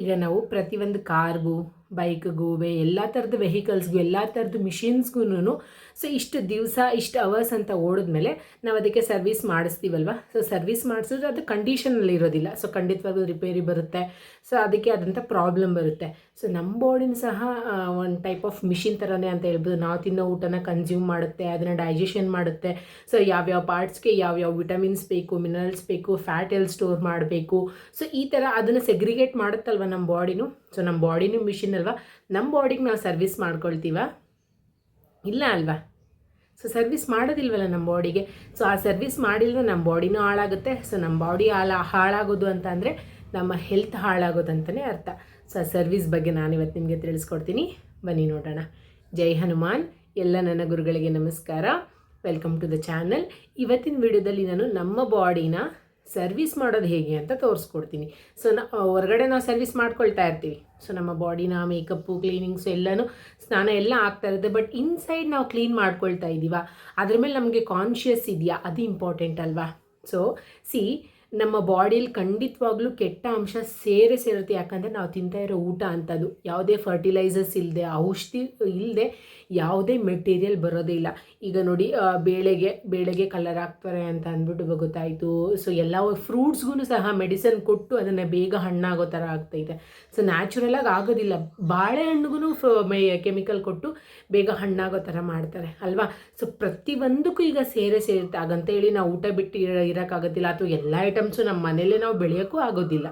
ಈಗ ನಾವು ಪ್ರತಿಯೊಂದು ಕಾರ್ಗೂ ಬೈಕ್ಗೂ ಎಲ್ಲ ಥರದ ವೆಹಿಕಲ್ಸ್ಗೂ ಎಲ್ಲ ಥರದ ಮಿಷಿನ್ಸ್ಗೂ ಸೊ ಇಷ್ಟು ದಿವಸ, ಇಷ್ಟು ಅವರ್ಸ್ ಅಂತ ಓಡಿದ್ಮೇಲೆ ನಾವು ಅದಕ್ಕೆ ಸರ್ವಿಸ್ ಮಾಡಿಸ್ತೀವಲ್ವ? ಸೊ ಸರ್ವಿಸ್ ಮಾಡಿಸಿದ್ರೆ ಅದು ಕಂಡೀಷನಲ್ಲಿ ಇರೋದಿಲ್ಲ. ಸೊ ಖಂಡಿತವಾಗ್ಲೂ ರಿಪೇರಿ ಬರುತ್ತೆ. ಸೊ ಅದಕ್ಕೆ ಆದಂಥ ಪ್ರಾಬ್ಲಮ್ ಬರುತ್ತೆ. ಸೊ ನಮ್ಮ ಬಾಡಿನ ಸಹ ಒಂದು ಟೈಪ್ ಆಫ್ ಮಿಷಿನ್ ಥರನೇ ಅಂತ ಹೇಳ್ಬೋದು. ನಾವು ತಿನ್ನೋ ಊಟನ ಕನ್ಸ್ಯೂಮ್ ಮಾಡುತ್ತೆ, ಅದನ್ನು ಡೈಜೆಷನ್ ಮಾಡುತ್ತೆ. ಸೊ ಯಾವ್ಯಾವ ಪಾರ್ಟ್ಸ್ಗೆ ಯಾವ್ಯಾವ ವಿಟಮಿನ್ಸ್ ಬೇಕು ಮಿನರಲ್ಸ್ ಬೇಕು ಫ್ಯಾಟ್ ಎಲ್ಲಿ ಸ್ಟೋರ್ ಮಾಡಬೇಕು. ಸೊ ಈ ಥರ ಅದನ್ನು ಸೆಗ್ರಿಗೇಟ್ ಮಾಡುತ್ತಲ್ವ ನಮ್ಮ ಬಾಡಿನೂ ಸೊ ನಮ್ಮ ಬಾಡಿನೂ ಮಿಷಿನ್ ಅಲ್ವಾ? ನಮ್ಮ ಬಾಡಿಗೆ ನಾವು ಸರ್ವಿಸ್ ಮಾಡ್ಕೊಳ್ತೀವ? ಇಲ್ಲ ಅಲ್ವಾ? ಸೊ ಸರ್ವಿಸ್ ಮಾಡೋದಿಲ್ವಲ್ಲ ನಮ್ಮ ಬಾಡಿಗೆ ಸೊ ಆ ಸರ್ವಿಸ್ ಮಾಡಿಲ್ಲದೆ ನಮ್ಮ ಬಾಡಿನೂ ಹಾಳಾಗುತ್ತೆ. ಸೊ ನಮ್ಮ ಬಾಡಿ ಹಾಳ, ಹಾಳಾಗೋದು ಅಂತ ಅಂದರೆ ನಮ್ಮ ಹೆಲ್ತ್ ಹಾಳಾಗೋದು ಅಂತಲೇ ಅರ್ಥ. ಸೊ ಆ ಸರ್ವಿಸ್ ಬಗ್ಗೆ ನಾನು ಇವತ್ತು ನಿಮಗೆ ತಿಳಿಸ್ಕೊಡ್ತೀನಿ. ಬನ್ನಿ ನೋಡೋಣ. ಜೈ ಹನುಮಾನ್. ಎಲ್ಲ ನನ್ನ ಗುರುಗಳಿಗೆ ನಮಸ್ಕಾರ. ವೆಲ್ಕಮ್ ಟು ದ ಚಾನಲ್ ಇವತ್ತಿನ ವಿಡಿಯೋದಲ್ಲಿ ನಾನು ನಮ್ಮ ಬಾಡಿನ ಸರ್ವಿಸ್ ಮಾಡೋದು ಹೇಗೆ ಅಂತ ತೋರಿಸ್ಕೊಡ್ತೀನಿ. ಸೊ ನ ಹೊರಗಡೆ ನಾವು ಸರ್ವಿಸ್ ಮಾಡ್ಕೊಳ್ತಾ ಇರ್ತೀವಿ. ಸೊ ನಮ್ಮ ಬಾಡಿನ, ಮೇಕಪ್ಪು, ಕ್ಲೀನಿಂಗ್ಸು ಎಲ್ಲನೂ ಸ್ನಾನ ಎಲ್ಲ ಆಗ್ತಾ ಇರುತ್ತೆ. ಬಟ್ ಇನ್ಸೈಡ್ ನಾವು ಕ್ಲೀನ್ ಮಾಡ್ಕೊಳ್ತಾ ಇದ್ದೀವ ಅದ್ರ ಮೇಲೆ ನಮಗೆ ಕಾನ್ಷಿಯಸ್ ಇದೆಯಾ? ಅದು ಇಂಪಾರ್ಟೆಂಟ್ ಅಲ್ವಾ? ಸೊ ಸಿ ನಮ್ಮ ಬಾಡಿಲಿ ಖಂಡಿತವಾಗ್ಲೂ ಕೆಟ್ಟ ಅಂಶ ಸೇರೆ ಸೇರುತ್ತೆ. ಯಾಕಂದರೆ ನಾವು ತಿಂತಾ ಇರೋ ಊಟ ಅಂಥದ್ದು ಯಾವುದೇ ಫರ್ಟಿಲೈಸರ್ಸ್ ಇಲ್ಲದೆ ಔಷಧಿ ಇಲ್ಲದೆ ಯಾವುದೇ ಮೆಟೀರಿಯಲ್ ಬರೋದೇ ಇಲ್ಲ. ಈಗ ನೋಡಿ ಬೇಳೆಗೆ ಬೇಳೆಗೆ ಕಲರ್ ಹಾಕ್ತಾರೆ ಅಂತ ಅಂದ್ಬಿಟ್ಟು ಗೊತ್ತಾಯಿತು. ಸೊ ಎಲ್ಲ ಫ್ರೂಟ್ಸ್ಗೂ ಸಹ ಮೆಡಿಸನ್ ಕೊಟ್ಟು ಅದನ್ನು ಬೇಗ ಹಣ್ಣಾಗೋ ಥರ ಆಗ್ತೈತೆ. ಸೊ ನ್ಯಾಚುರಲಾಗಿ ಆಗೋದಿಲ್ಲ. ಬಾಳೆಹಣ್ಣಿಗೂ ಕೆಮಿಕಲ್ ಕೊಟ್ಟು ಬೇಗ ಹಣ್ಣಾಗೋ ಥರ ಮಾಡ್ತಾರೆ. ಅಲ್ವಾ? ಸೊ ಪ್ರತಿಯೊಂದಕ್ಕೂ ಈಗ ಸೇರೆ ಸೇರುತ್ತೆ. ಹಾಗಂತೇಳಿ ನಾವು ಊಟ ಬಿಟ್ಟು ಇರ ಇರೋಕ್ಕಾಗೋದಿಲ್ಲ ಅಥವಾ ಎಲ್ಲ ಐಟಮ್ಸು ನಮ್ಮ ಮನೇಲೇ ನಾವು ಬೆಳೆಯೋಕ್ಕೂ ಆಗೋದಿಲ್ಲ.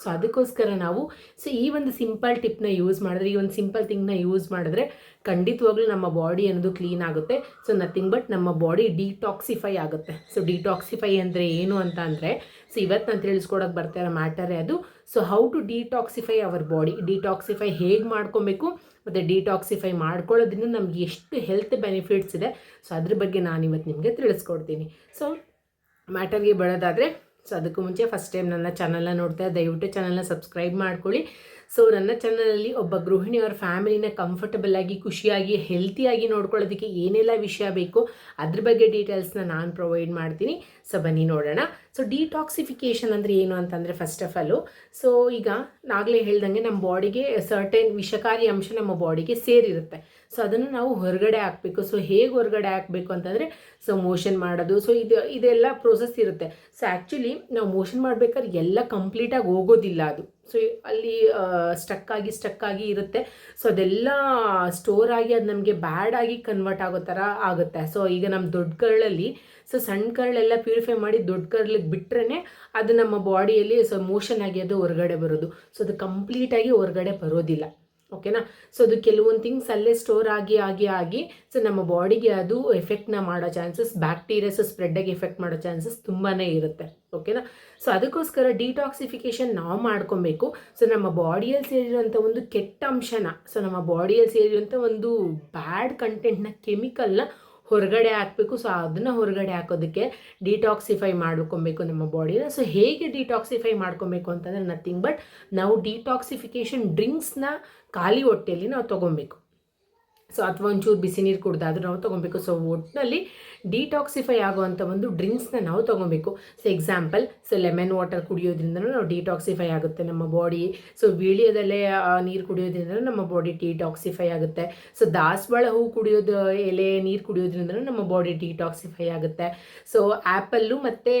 ಸೊ ಅದಕ್ಕೋಸ್ಕರ ನಾವು ಸೊ ಈ ಒಂದು ಸಿಂಪಲ್ ಟಿಪ್ನ ಯೂಸ್ ಮಾಡಿದ್ರೆ, ಈ ಒಂದು ಸಿಂಪಲ್ ಥಿಂಗ್ನ ಯೂಸ್ ಮಾಡಿದ್ರೆ ಖಂಡಿತವಾಗ್ಲೂ ನಮ್ಮ ಬಾಡಿ ಅನ್ನೋದು ಕ್ಲೀನ್ ಆಗುತ್ತೆ. ಸೊ ನಥಿಂಗ್ ಬಟ್ ನಮ್ಮ ಬಾಡಿ ಡಿಟಾಕ್ಸಿಫೈ ಆಗುತ್ತೆ. ಸೊ ಡಿಟಾಕ್ಸಿಫೈ ಅಂದರೆ ಏನು ಅಂತ ಅಂದರೆ ಸೊ ಇವತ್ತು ನಾನು ತಿಳಿಸ್ಕೊಡೋಕೆ ಬರ್ತಾ ಇರೋ ಮ್ಯಾಟರೇ ಅದು. So how to detoxify our body detoxify ಹೇಗೆ ಮಾಡ್ಕೊಬೇಕು? ಮತ್ತು ಡಿಟಾಕ್ಸಿಫೈ ಮಾಡ್ಕೊಳ್ಳೋದ್ರಿಂದ ನಮ್ಗೆ ಎಷ್ಟು ಹೆಲ್ತ್ ಬೆನಿಫಿಟ್ಸ್ ಇದೆ? ಸೊ ಅದ್ರ ಬಗ್ಗೆ ನಾನು ಇವತ್ತು ನಿಮಗೆ ತಿಳಿಸ್ಕೊಡ್ತೀನಿ. ಸೊ ಮ್ಯಾಟರ್ಗೆ ಬರೋದಾದರೆ ಸೊ ಅದಕ್ಕೂ ಮುಂಚೆ ಫಸ್ಟ್ ಟೈಮ್ ನನ್ನ ಚಾನಲ್ನ ನೋಡ್ತಾ ದಯವಿಟ್ಟು ಚಾನಲ್ನ ಸಬ್ಸ್ಕ್ರೈಬ್ ಮಾಡ್ಕೊಳ್ಳಿ. ಸೊ ನನ್ನ ಚಾನಲಲ್ಲಿ ಒಬ್ಬ ಗೃಹಿಣಿ ಅವ್ರ ಫ್ಯಾಮಿಲಿನ ಕಂಫರ್ಟಬಲ್ ಆಗಿ, ಖುಷಿಯಾಗಿ ಹೆಲ್ತಿಯಾಗಿ ನೋಡ್ಕೊಳ್ಳೋದಕ್ಕೆ ಏನೆಲ್ಲ ವಿಷಯ ಬೇಕು, ಅದ್ರ ಬಗ್ಗೆ ಡೀಟೇಲ್ಸ್ನ ನಾನು ಪ್ರೊವೈಡ್ ಮಾಡ್ತೀನಿ. ಸೊ ಬನ್ನಿ ನೋಡೋಣ. ಸೊ ಡಿಟಾಕ್ಸಿಫಿಕೇಷನ್ ಅಂದರೆ ಏನು ಅಂತಂದರೆ ಫಸ್ಟ್ ಆಫ್ ಆಲು ಸೊ ಈಗ ನಾಗಲೇ ಹೇಳ್ದಂಗೆ ನಮ್ಮ ಬಾಡಿಗೆ ಸರ್ಟೆನ್ ವಿಷಕಾರಿ ಅಂಶ ನಮ್ಮ ಬಾಡಿಗೆ ಸೇರಿರುತ್ತೆ. ಸೊ ಅದನ್ನು ನಾವು ಹೊರಗಡೆ ಹಾಕಬೇಕು. ಸೊ ಹೇಗೆ ಹೊರಗಡೆ ಹಾಕಬೇಕು ಅಂತಂದರೆ ಸೊ ಮೋಷನ್ ಮಾಡೋದು. ಸೊ ಇದು, ಇದೆಲ್ಲ ಪ್ರೋಸೆಸ್ ಇರುತ್ತೆ. ಸೊ ಆ್ಯಕ್ಚುಲಿ ನಾವು ಮೋಷನ್ ಮಾಡ್ಬೇಕಾದ್ರೆ ಎಲ್ಲ ಕಂಪ್ಲೀಟಾಗಿ ಹೋಗೋದಿಲ್ಲ ಅದು. ಸೊ ಅಲ್ಲಿ ಸ್ಟಕ್ ಆಗಿ ಸ್ಟಕ್ ಆಗಿ ಇರುತ್ತೆ. ಸೊ ಅದೆಲ್ಲ ಸ್ಟೋರ್ ಆಗಿ ಅದು ನಮಗೆ ಬ್ಯಾಡ್ ಆಗಿ ಕನ್ವರ್ಟ್ ಆಗೋ ಥರ ಆಗುತ್ತೆ. ಸೊ ಈಗ ನಮ್ಮ ದೊಡ್ಡ ಕರಳಲ್ಲಿ ಸೊ ಸಣ್ಣ ಕರಳೆಲ್ಲ ಪ್ಯೂರಿಫೈ ಮಾಡಿ ದೊಡ್ಡ ಕರ್ಲಿಗೆ ಬಿಟ್ರೇ ಅದು ನಮ್ಮ ಬಾಡಿಯಲ್ಲಿ ಸೊ ಮೋಷನ್ ಆಗಿ ಅದು ಹೊರಗಡೆ ಬರೋದು. ಸೊ ಅದು ಕಂಪ್ಲೀಟಾಗಿ ಹೊರಗಡೆ ಬರೋದಿಲ್ಲ. ಓಕೆನಾ ಸೊ ಅದು ಕೆಲವೊಂದು ಥಿಂಗ್ಸ್ ಅಲ್ಲೇ ಸ್ಟೋರ್ ಆಗಿ ಆಗಿ ಆಗಿ ಸೊ ನಮ್ಮ ಬಾಡಿಗೆ ಅದು ಎಫೆಕ್ಟ್ನ ಮಾಡೋ ಚಾನ್ಸಸ್ ಬ್ಯಾಕ್ಟೀರಿಯಾಸ್ ಸ್ಪ್ರೆಡ್ಡಾಗಿ ಎಫೆಕ್ಟ್ ಮಾಡೋ ಚಾನ್ಸಸ್ ತುಂಬಾ ಇರುತ್ತೆ. ಓಕೆನಾ ಸೊ ಅದಕ್ಕೋಸ್ಕರ ಡಿಟಾಕ್ಸಿಫಿಕೇಷನ್ ನಾವು ಮಾಡ್ಕೊಬೇಕು. ಸೊ ನಮ್ಮ ಬಾಡಿಯಲ್ಲಿ ಸೇರಿರುವಂಥ ಒಂದು ಕೆಟ್ಟ ಅಂಶನ ಸೊ ನಮ್ಮ ಬಾಡಿಯಲ್ಲಿ ಸೇರಿರುವಂಥ ಒಂದು ಬ್ಯಾಡ್ ಕಂಟೆಂಟ್ನ ಕೆಮಿಕಲ್ನ ಹೊರಗಡೆ ಹಾಕಬೇಕು. ಸೊ ಅದನ್ನು ಹೊರಗಡೆ ಹಾಕೋದಕ್ಕೆ ಡಿಟಾಕ್ಸಿಫೈ ಮಾಡ್ಕೊಬೇಕು ನಮ್ಮ ಬಾಡಿನ ಸೊ ಹೇಗೆ ಡಿಟಾಕ್ಸಿಫೈ ಮಾಡ್ಕೊಬೇಕು ಅಂತಂದರೆ ನಥಿಂಗ್ ಬಟ್ ನಾವು ಡಿಟಾಕ್ಸಿಫಿಕೇಷನ್ ಡ್ರಿಂಕ್ಸ್ನ ಖಾಲಿ ಹೊಟ್ಟೆಯಲ್ಲಿ ನಾವು ತೊಗೊಬೇಕು. ಸೊ ಅಥವಾ ಒಂಚೂರು ಬಿಸಿ ನೀರು ಕುಡ್ದಾದ್ರೂ ನಾವು ತೊಗೊಬೇಕು. ಸೊ ಒಟ್ಟಿನಲ್ಲಿ ಡಿಟಾಕ್ಸಿಫೈ ಆಗುವಂಥ ಒಂದು ಡ್ರಿಂಕ್ಸ್ನ ನಾವು ತೊಗೊಬೇಕು. So example so lemon water ಕುಡಿಯೋದ್ರಿಂದ ನಾವು ಡಿಟಾಕ್ಸಿಫೈ ಆಗುತ್ತೆ ನಮ್ಮ ಬಾಡಿ ಸೊ ವೀಳ್ಯದೆಲೆ ನೀರು ಕುಡಿಯೋದ್ರಿಂದ ನಮ್ಮ ಬಾಡಿ ಡಿಟಾಕ್ಸಿಫೈ ಆಗುತ್ತೆ. ಸೊ ದಾಸವಾಳ ಹೂ ಕುಡಿಯೋದು, ಎಲೆ, ನೀರು ಕುಡಿಯೋದ್ರಿಂದ ನಮ್ಮ ಬಾಡಿ ಡಿಟಾಕ್ಸಿಫೈ ಆಗುತ್ತೆ. ಸೊ ಆ್ಯಪಲ್ಲು ಮತ್ತು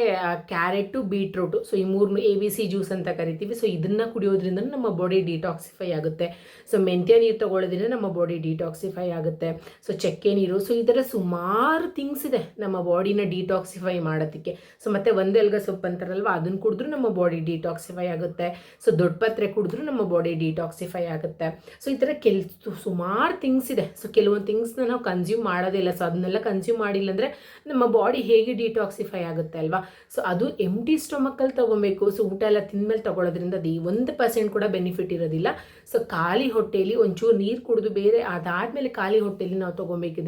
ಕ್ಯಾರೆಟು ಬೀಟ್ರೂಟು ಸೊ ಈ ಮೂರು ಎ ಬಿ ಸಿ ಜ್ಯೂಸ್ ಅಂತ ಕರಿತೀವಿ. ಸೊ ಇದನ್ನು ಕುಡಿಯೋದ್ರಿಂದ ನಮ್ಮ ಬಾಡಿ ಡಿಟಾಕ್ಸಿಫೈ ಆಗುತ್ತೆ. ಸೊ ಮೆಂತ್ಯ ನೀರು ತಗೊಳ್ಳೋದ್ರಿಂದ ನಮ್ಮ ಬಾಡಿ ಡಿಟಾಕ್ಸಿಫೈ ಆಗುತ್ತೆ. ಸೊ ಚಕ್ಕೆ ನೀರು ಸೊ ಈ ಥರ ಸುಮಾರು ಥಿಂಗ್ಸ್ ಇದೆ ನಮ್ಮ ಬಾಡಿನ ಡಿಟಾಕ್ಸಿಫೈ ಮಾಡೋದಕ್ಕೆ. ಸೊ ಮತ್ತು ಒಂದೆಲ್ಗ ಸೊಪ್ಪು ಅಂತಾರಲ್ವ, ಅದನ್ನು ಕುಡಿದ್ರೂ ನಮ್ಮ ಬಾಡಿ ಡಿಟಾಕ್ಸಿಫೈ ಆಗುತ್ತೆ. ಸೊ ದೊಡ್ಡ ಪತ್ರೆ ಕುಡಿದ್ರೂ ನಮ್ಮ ಬಾಡಿ ಡಿಟಾಕ್ಸಿಫೈ ಆಗುತ್ತೆ. ಸೊ ಈ ಥರ ಕೆಲ್ ಸುಮಾರು ಥಿಂಗ್ಸ್ ಇದೆ ಸೊ ಕೆಲವೊಂದು ಥಿಂಗ್ಸ್ನ ನಾವು ಕನ್ಸ್ಯೂಮ್ ಮಾಡೋದಿಲ್ಲ ಸೊ ಅದನ್ನೆಲ್ಲ ಕನ್ಸ್ಯೂಮ್ ಮಾಡಿಲ್ಲ ಅಂದರೆ ನಮ್ಮ ಬಾಡಿ ಹೇಗೆ ಡಿಟಾಕ್ಸಿಫೈ ಆಗುತ್ತೆ ಅಲ್ವಾ? ಸೊ ಅದು ಎಂ ಟಿ ಸ್ಟೊಮಕ್ಕಲ್ಲಿ ತೊಗೊಬೇಕು. ಸೊ ಊಟ ಎಲ್ಲ ತಿಂದಮೇಲೆ ತೊಗೊಳೋದ್ರಿಂದ ಅದು ಒಂದು ಪರ್ಸೆಂಟ್ ಕೂಡ ಬೆನಿಫಿಟ್ ಇರೋದಿಲ್ಲ. ಸೊ ಖಾಲಿ ಹೊಟ್ಟೆಯಲ್ಲಿ ಒಂಚೂರು ನೀರು ಕುಡಿದು ಬೇರೆ ಅದಾದಮೇಲೆ ಖಾಲಿ ಹೊಟ್ಟೆಯಲ್ಲಿ ನಾವು ತೊಗೊಬೇಕು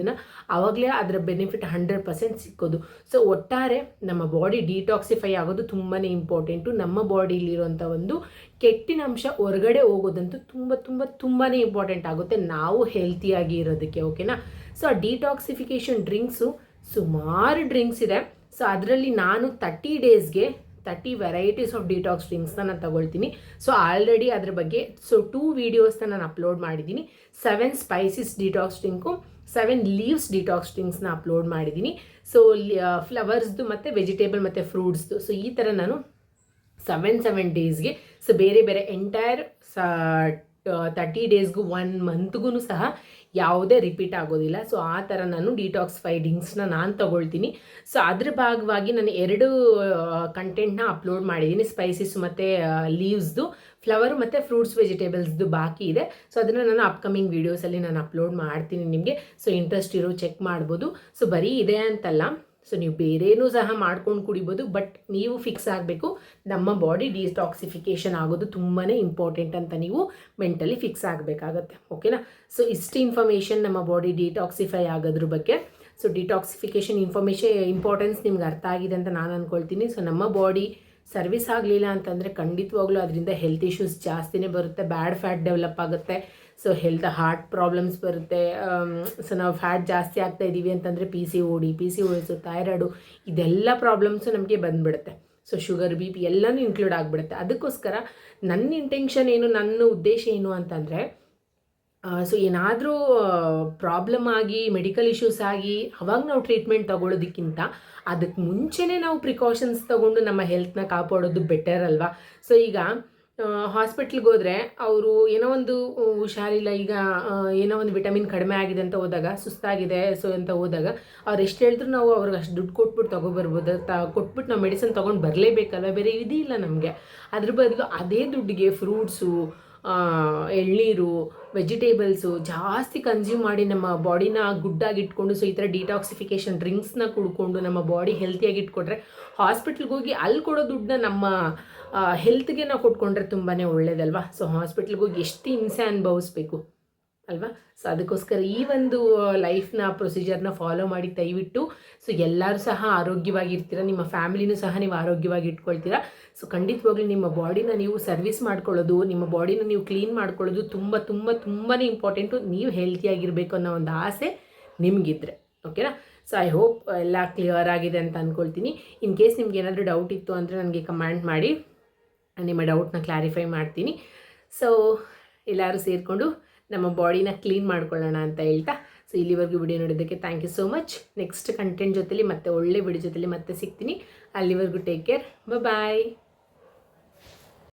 ಆವಾಗಲೇ ಅದರ ಬೆನಿಫಿಟ್ ಹಂಡ್ರೆಡ್ ಪರ್ಸೆಂಟ್ ಸಿಕ್ಕೋದು. ಸೊ ಒಟ್ಟಾರೆ ನಮ್ಮ ಬಾಡಿ ಡಿಟಾಕ್ಸಿಫೈ ಆಗೋದು ತುಂಬಾ ಇಂಪಾರ್ಟೆಂಟು ನಮ್ಮ ಬಾಡಿಲಿರುವಂಥ ಒಂದು ಕೆಟ್ಟಿನ ಅಂಶ ಹೊರಗಡೆ ಹೋಗೋದಂತೂ ತುಂಬ ತುಂಬ ತುಂಬಾ ಇಂಪಾರ್ಟೆಂಟ್ ಆಗುತ್ತೆ. ನಾವು ಹೆಲ್ತಿಯಾಗಿ ಇರೋದಕ್ಕೆ ಓಕೆನಾ ಸೊ ಆ ಡಿಟಾಕ್ಸಿಫಿಕೇಷನ್ ಡ್ರಿಂಕ್ಸು ಸುಮಾರು ಡ್ರಿಂಕ್ಸ್ ಇದೆ. ಸೊ ಅದರಲ್ಲಿ ನಾನು ತರ್ಟಿ ಡೇಸ್ಗೆ ತರ್ಟಿ ವೆರೈಟೀಸ್ ಆಫ್ ಡಿಟಾಕ್ಸ್ ಡ್ರಿಂಕ್ಸ್ನ ನಾನು ತಗೊಳ್ತೀನಿ. ಸೊ ಆಲ್ರೆಡಿ ಅದ್ರ ಬಗ್ಗೆ ಸೊ ಟೂ ವೀಡಿಯೋಸ್ನ ನಾನು ಅಪ್ಲೋಡ್ ಮಾಡಿದ್ದೀನಿ. Seven spices detox drink seven leaves detox ಡ್ರಿಂಕ್ಸ್ನ upload ಮಾಡಿದ್ದೀನಿ. ಸೊ ಫ್ಲವರ್ಸ್ದು ಮತ್ತು ವೆಜಿಟೇಬಲ್ ಮತ್ತು ಫ್ರೂಟ್ಸ್ದು ಸೊ ಈ ಥರ ನಾನು ಸೆವೆನ್ ಸೆವೆನ್ ಡೇಸ್ಗೆ ಸೊ ಬೇರೆ ಬೇರೆ ಎಂಟೈರ್ ಸ ತರ್ಟಿ ಡೇಸ್ಗೂ ಒನ್ ಮಂತ್ಗೂ ಸಹ ಯಾವುದೇ ರಿಪೀಟ್ ಆಗೋದಿಲ್ಲ. ಸೊ ಆ ಥರ ನಾನು ಡಿಟಾಕ್ಸ್ ಫೈಡಿಂಗ್ಸ್ನ ನಾನು ತಗೊಳ್ತೀನಿ. ಸೊ ಅದ್ರ ಭಾಗವಾಗಿ ನಾನು ಎರಡು ಕಂಟೆಂಟ್ನ ಅಪ್ಲೋಡ್ ಮಾಡಿದ್ದೀನಿ. ಸ್ಪೈಸಸ್ ಮತ್ತು ಲೀವ್ಸ್ದು ಫ್ಲವರ್ ಮತ್ತು ಫ್ರೂಟ್ಸ್ ವೆಜಿಟೇಬಲ್ಸ್ದು ಬಾಕಿ ಇದೆ. ಸೊ ಅದನ್ನು ನಾನು ಅಪ್ಕಮಿಂಗ್ ವೀಡಿಯೋಸಲ್ಲಿ ನಾನು ಅಪ್ಲೋಡ್ ಮಾಡ್ತೀನಿ ನಿಮಗೆ. ಸೊ ಇಂಟ್ರೆಸ್ಟ್ ಇರೋ ಚೆಕ್ ಮಾಡ್ಬೋದು. ಸೊ ಬರೀ ಇದೆ ಅಂತಲ್ಲ. ಸೊ ನೀವು ಬೇರೇನೂ ಸಹ ಮಾಡ್ಕೊಂಡು ಕುಡಿಬೋದು ಬಟ್ ನೀವು ಫಿಕ್ಸ್ ಆಗಬೇಕು. ನಮ್ಮ ಬಾಡಿ ಡಿಟಾಕ್ಸಿಫಿಕೇಷನ್ ಆಗೋದು ತುಂಬಾ ಇಂಪಾರ್ಟೆಂಟ್ ಅಂತ ನೀವು ಮೆಂಟಲಿ ಫಿಕ್ಸ್ ಆಗಬೇಕಾಗತ್ತೆ. ಓಕೆನಾ ಸೊ ಇಷ್ಟು ಇನ್ಫಾರ್ಮೇಷನ್ ನಮ್ಮ ಬಾಡಿ ಡಿಟಾಕ್ಸಿಫೈ ಆಗೋದ್ರ ಬಗ್ಗೆ. ಸೊ ಡಿಟಾಕ್ಸಿಫಿಕೇಷನ್ ಇನ್ಫಾರ್ಮೇಷನ್ ಇಂಪಾರ್ಟೆನ್ಸ್ ನಿಮ್ಗೆ ಅರ್ಥ ಆಗಿದೆ ಅಂತ ನಾನು ಅಂದ್ಕೊಳ್ತೀನಿ ಸೊ ನಮ್ಮ ಬಾಡಿ ಸರ್ವಿಸ್ ಆಗಲಿಲ್ಲ ಅಂತಂದರೆ ಖಂಡಿತವಾಗ್ಲೂ ಅದರಿಂದ ಹೆಲ್ತ್ ಇಶ್ಯೂಸ್ ಜಾಸ್ತಿನೇ ಬರುತ್ತೆ ಬ್ಯಾಡ್ ಫ್ಯಾಟ್ ಡೆವಲಪ್ ಆಗುತ್ತೆ. ಸೊ ಹೆಲ್ತ್ ಹಾರ್ಟ್ ಪ್ರಾಬ್ಲಮ್ಸ್ ಬರುತ್ತೆ. ಸೊ ನಾವು ಫ್ಯಾಟ್ ಜಾಸ್ತಿ ಆಗ್ತಾ ಇದ್ದೀವಿ ಅಂತಂದರೆ P C O D P C ಓಡಿಸು thyroid ಇದೆಲ್ಲ ಪ್ರಾಬ್ಲಮ್ಸು ನಮಗೆ ಬಂದುಬಿಡುತ್ತೆ. ಸೊ ಶುಗರ್ ಬಿ ಪಿ ಎಲ್ಲನೂ ಇನ್ಕ್ಲೂಡ್ ಆಗಿಬಿಡುತ್ತೆ. ಅದಕ್ಕೋಸ್ಕರ ನನ್ನ ಇಂಟೆನ್ಷನ್ ಏನು, ನನ್ನ ಉದ್ದೇಶ ಏನು ಅಂತಂದರೆ ಸೊ ಏನಾದರೂ ಪ್ರಾಬ್ಲಮ್ ಆಗಿ ಮೆಡಿಕಲ್ ಇಶ್ಯೂಸ್ ಆಗಿ, ಅವಾಗ ನಾವು ಟ್ರೀಟ್ಮೆಂಟ್ ತಗೊಳ್ಳೋದಕ್ಕಿಂತ ಅದಕ್ಕೆ ಮುಂಚೆನೇ ನಾವು ಪ್ರಿಕಾಷನ್ಸ್ ತೊಗೊಂಡು ನಮ್ಮ ಹೆಲ್ತ್ನ ಕಾಪಾಡೋದು ಬೆಟರ್ ಅಲ್ವಾ? ಸೊ ಈಗ ಹಾಸ್ಪಿಟ್ಲಿಗೆ ಹೋದರೆ ಅವರು ಏನೋ ಒಂದು ಹುಷಾರಿಲ್ಲ, ಈಗ ಏನೋ ಒಂದು ವಿಟಮಿನ್ ಕಡಿಮೆ ಆಗಿದೆ ಅಂತ ಹೋದಾಗ, ಸುಸ್ತಾಗಿದೆ ಸೊ ಅಂತ ಹೋದಾಗ, ಅವ್ರು ಎಷ್ಟು ಹೇಳಿದ್ರು ನಾವು ಅವ್ರಿಗೆ ಅಷ್ಟು ದುಡ್ಡು ಕೊಟ್ಬಿಟ್ಟು ತೊಗೊಬರ್ಬೋದು. ತ, ಕೊಟ್ಬಿಟ್ಟು ನಾವು ಮೆಡಿಸಿನ್ ತೊಗೊಂಡು ಬರಲೇಬೇಕಲ್ಲ ಬೇರೆ ಇದಿಲ್ಲ ನಮಗೆ. ಅದ್ರ ಬದಲು ಅದೇ ದುಡ್ಡಿಗೆ ಫ್ರೂಟ್ಸು ಎಳ್ನೀರು ವೆಜಿಟೇಬಲ್ಸು ಜಾಸ್ತಿ ಕನ್ಸ್ಯೂಮ್ ಮಾಡಿ ನಮ್ಮ ಬಾಡಿನ ಗುಡ್ಡಾಗಿ ಇಟ್ಕೊಂಡು ಸೊ ಈ ಥರ ಡಿಟಾಕ್ಸಿಫಿಕೇಷನ್ ಡ್ರಿಂಕ್ಸ್ನ ಕುಡ್ಕೊಂಡು ನಮ್ಮ ಬಾಡಿ ಹೆಲ್ತಿಯಾಗಿ ಇಟ್ಕೊಂಡ್ರೆ ಹಾಸ್ಪಿಟ್ಲ್ಗೆ ಹೋಗಿ ಅಲ್ಲಿ ಕೊಡೋ ದುಡ್ಡನ್ನ ನಮ್ಮ ಹೆಲ್ತ್ಗೆ ನಾವು ಕೊಟ್ಕೊಂಡ್ರೆ ತುಂಬಾ ಒಳ್ಳೇದಲ್ವಾ? ಸೊ ಹಾಸ್ಪಿಟ್ಲ್ಗೆ ಹೋಗಿ ಎಷ್ಟು ಹಿಂಸೆ ಅನುಭವಿಸ್ಬೇಕು. ಅಲ್ವಾ? ಸೊ ಅದಕ್ಕೋಸ್ಕರ ಈ ಒಂದು ಲೈಫ್ನ ಪ್ರೊಸೀಜರ್ನ ಫಾಲೋ ಮಾಡಿ ದಯವಿಟ್ಟು ಸೊ ಎಲ್ಲರೂ ಸಹ ಆರೋಗ್ಯವಾಗಿರ್ತೀರ, ನಿಮ್ಮ ಫ್ಯಾಮಿಲಿನೂ ಸಹ ನೀವು ಆರೋಗ್ಯವಾಗಿ ಇಟ್ಕೊಳ್ತೀರಾ. ಸೊ ಖಂಡಿತವಾಗ್ಲೂ ನಿಮ್ಮ ಬಾಡಿನ ನೀವು ಸರ್ವಿಸ್ ಮಾಡ್ಕೊಳ್ಳೋದು, ನಿಮ್ಮ ಬಾಡಿನ ನೀವು ಕ್ಲೀನ್ ಮಾಡ್ಕೊಳ್ಳೋದು ತುಂಬ ತುಂಬ ತುಂಬಾ ಇಂಪಾರ್ಟೆಂಟು ನೀವು ಹೆಲ್ತಿಯಾಗಿರಬೇಕು ಅನ್ನೋ ಒಂದು ಆಸೆ ನಿಮಗಿದ್ರೆ. ಓಕೆನಾ ಸೊ ಐ ಹೋಪ್ ಎಲ್ಲ ಕ್ಲಿಯರ್ ಆಗಿದೆ ಅಂತ ಅಂದ್ಕೊಳ್ತೀನಿ ಇನ್ ಕೇಸ್ ನಿಮ್ಗೆ ಏನಾದರೂ ಡೌಟ್ ಇತ್ತು ಅಂದರೆ ನನಗೆ ಕಮೆಂಟ್ ಮಾಡಿ. ನಿಮ್ಮ ಡೌಟ್ನ ಕ್ಲಾರಿಫೈ ಮಾಡ್ತೀನಿ. ಸೊ ಎಲ್ಲರೂ ಸೇರಿಕೊಂಡು ನಮ್ಮ ಬಾಡಿನ ಕ್ಲೀನ್ ಮಾಡ್ಕೊಳ್ಳೋಣ ಅಂತ ಹೇಳ್ತಾ ಸೊ ಇಲ್ಲಿವರೆಗೂ ವಿಡಿಯೋ ನೋಡೋದಕ್ಕೆ thank you so much next content ಜೊತೆಲಿ ಮತ್ತೆ ಒಳ್ಳೆ ವಿಡಿಯೋ ಜೊತೆಲಿ ಮತ್ತೆ ಸಿಗ್ತೀನಿ. ಅಲ್ಲಿವರೆಗೂ ಟೇಕ್ ಕೇರ್ ಬಾಯ್